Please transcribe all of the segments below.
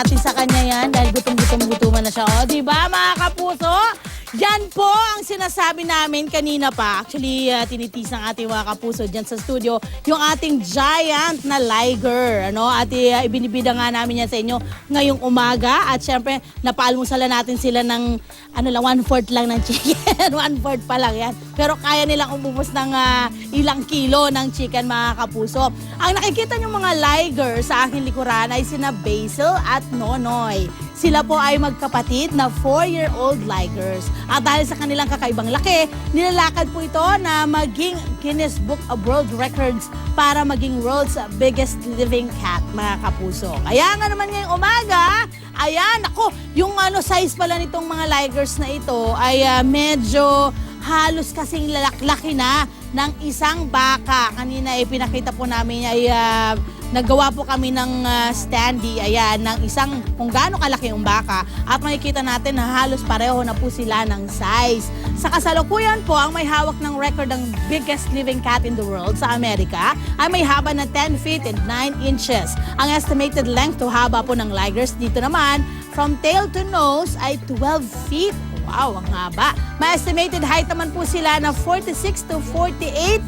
natin sa kanya yan dahil gutom-gutom-gutuman na siya. O, di ba mga kapuso? Yan po ang sinasabi namin kanina pa. Actually, uh, tinitis ng ating mga kapuso dyan sa studio, yung ating giant na liger. Ano? At uh, ibinibida nga namin yan sa inyo ngayong umaga. At syempre, napaalmusala natin sila ng ano lang, one-fourth lang ng chicken. one-fourth pa lang yan. Pero kaya nilang umubos ng ah, ilang kilo ng chicken mga kapuso. Ang nakikita niyo mga liger sa aking likuran ay sina Basil at Nonoy. Sila po ay magkapatid na 4-year-old ligers. At dahil sa kanilang kakaibang laki, nilalakad po ito na maging Guinness Book of World Records para maging world's biggest living cat, mga kapuso. Kaya nga naman ngayong umaga, ayan, ako, yung ano size pala nitong mga ligers na ito ay ah, medyo halos kasing lalaklaki na ng isang baka. Kanina ay pinakita po namin ay ah, naggawa po kami ng ah, standee, ayan, ng isang kung gaano kalaki yung baka. At makikita natin na halos pareho na po sila ng size. Sa kasalukuyan po, ang may hawak ng record ng biggest living cat in the world sa Amerika ay may haba na 10 feet and 9 inches. Ang estimated length to haba po ng ligers dito naman, from tail to nose ay 12 feet Wow, ang haba. May estimated height naman po sila na 46 to 48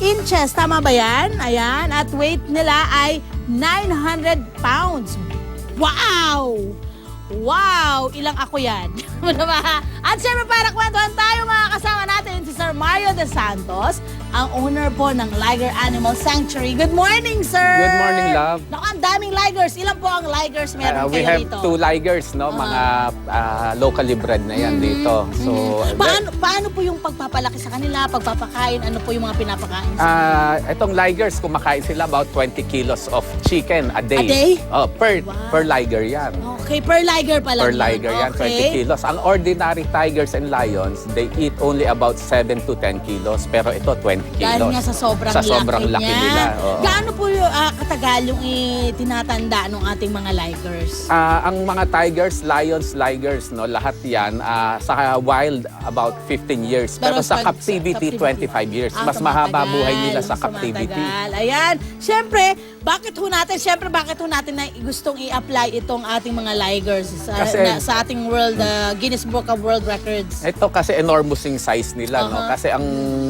inches. Tama ba yan? Ayan. At weight nila ay 900 pounds. Wow! Wow! Ilang ako yan? At syempre para kwentuhan tayo mga kasama natin si Sir Mario De Santos, ang owner po ng Liger Animal Sanctuary. Good morning, sir! Good morning, love. Naku, ang daming ligers. Ilan po ang ligers meron Uh, we kayo have dito? two ligers, no? Mga uh, locally bred na yan dito. So, Mm-hmm. Paano, paano po yung pagpapalaki sa kanila, pagpapakain, ano po yung mga pinapakain sa uh, itong ligers, kumakain sila about 20 kilos of chicken a day. A day? Oh, per, Wow. per liger yan. Okay, per liger pa lang Per yun. liger yan, okay. 20 kilos. Ang ordinary tigers and lions, they eat only about 7 to 10 kilos. Pero ito, 20 kilos. Dahil nga sa sobrang, Sa sobrang laki, laki niya. nila, oo. Gaano po yung ah, katagal yung itinatanda ng ating mga ligers? Ah, ang mga tigers, lions, ligers, no, lahat 'yan ah, sa wild about 15 years. Pero, sa pag- captivity, 25 years. Ah, Mas mahaba buhay nila sa captivity. Tumatagal. Ayan. Siyempre, bakit ho natin, siyempre bakit ho natin na gustong i-apply itong ating mga ligers sa, Kasi- na- sa ating world, ah, Guinness Book of World Records? Ito kasi enormous yung size nila, no? Kasi ang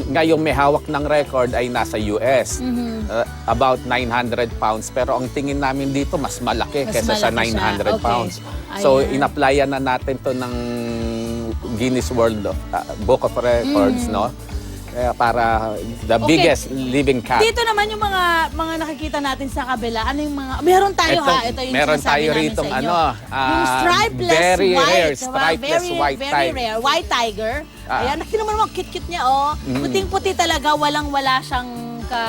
ngayong may hawak ng record ay nasa US. Mhm. Uh, about 900 pounds. Pero ang tingin namin dito, mas malaki Mas kesa sa malaki siya. 900 Okay. pounds. So, inapplyan na natin to ng Guinness World uh, Book of Records, no? Kaya para the. Okay. biggest living cat. Dito naman yung mga mga nakikita natin sa kabila. Ano yung mga meron tayo Ito, ha. Ito yung meron sinasabi tayo namin rito sa inyo. ano, ah, yung stripeless very white. rare, diba? stripeless very, white very type. rare. White tiger. Ah. Ayan, nakita mo naman cute-cute niya oh. Puting-puti talaga, walang-wala siyang ka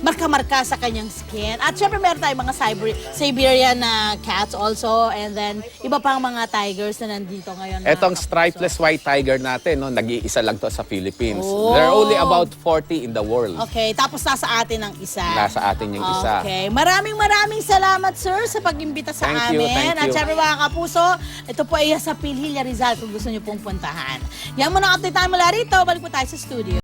marka-marka sa kanyang skin. At syempre meron tayong mga Siber- Siberian na cats also and then iba pang mga tigers na nandito ngayon. mga Etong kapuso. stripeless white tiger natin, no, nag-iisa lang to sa Philippines. Oh. There are only about 40 in the world. Okay, tapos nasa atin ang isa. Nasa atin yung isa. Okay. Maraming maraming salamat, sir, sa pag-imbita sa Thank you, amin. thank At you. syempre mga kapuso, ito po ay sa Pilhilia Rizal kung gusto niyo pong puntahan. Yan muna ang update tayo mula rito. Balik po tayo sa studio.